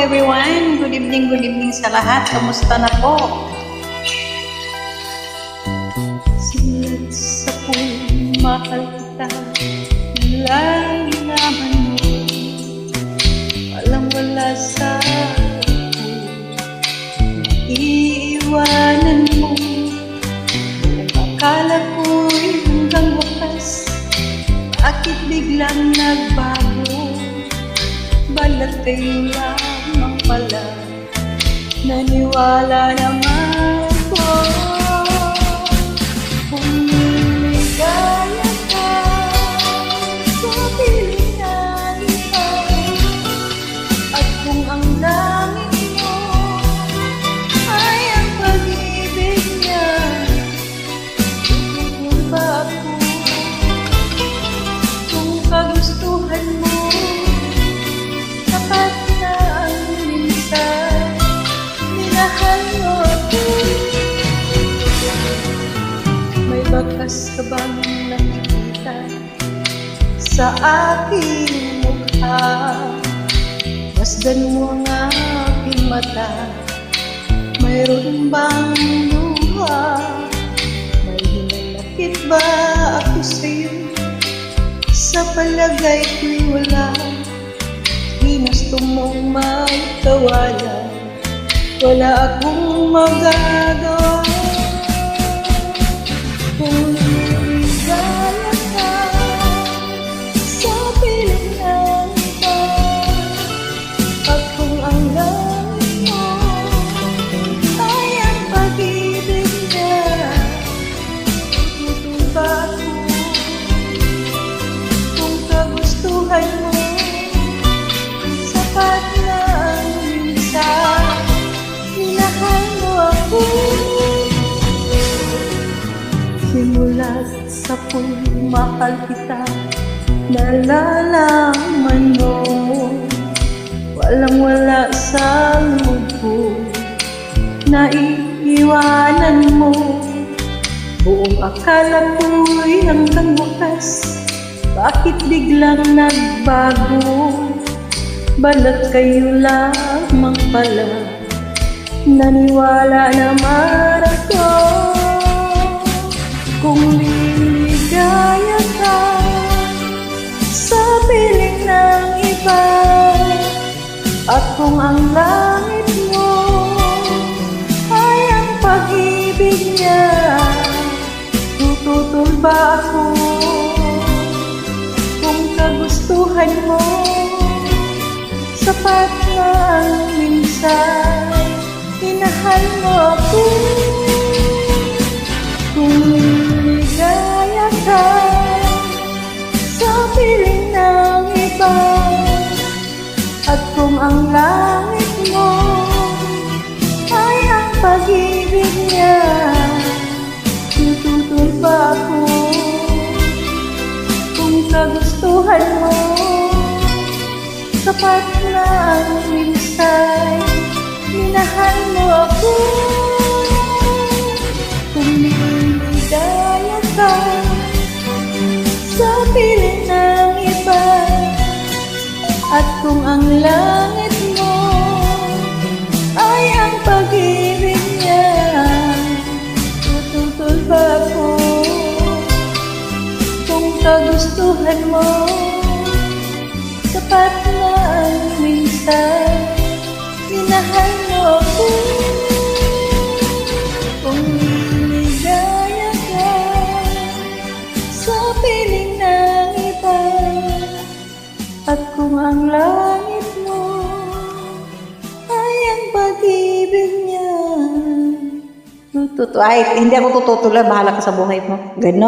everyone. Good evening, good evening sa lahat. Kamusta na po? Sa puwing mahal kita. Lalaman mo. Walang wala sa. Iiwanan mo. Akala ko'y hanggang wakas. Bakit biglang nagbago? Balat kayo lamang pala. Naniwala naman bakas ka bang nakikita Sa aking mukha? Masdan mo ang aking mata. Mayroon bang luha? May hinanakit ba ako sa'yo? Sa palagay ko'y wala Ginusto mong magkawala Wala akong magagawa Simula sa mahal kita Nalalaman mo. Walang wala sa mundo Naiiwanan mo. Buong akala ko'y hanggang wakas Bakit biglang nagbago? Balat kayo lamang pala Naniwala naman Tututol ba ako? Kung kagustuhan mo Sapat na ang minsan. Inahal mo ako. Kung liligaya ka Sa piling ng iba. At kung ang langit mo Ay ang pag-ibig niya kagustuhan mo. Sapat na ang minsan Minahal mo ako. Kung niligaya ka Sa piling ng iba. At kung ang langit kagustuhan mo Sapat na ang minsan Minahal mo ako Kung niligaya ka Sa piling ng iba At kung ang langit mo Ay ang pag-ibig niya Tututo. Ay, hindi ako tututuloy. Bahala ka sa buhay mo. Ganon.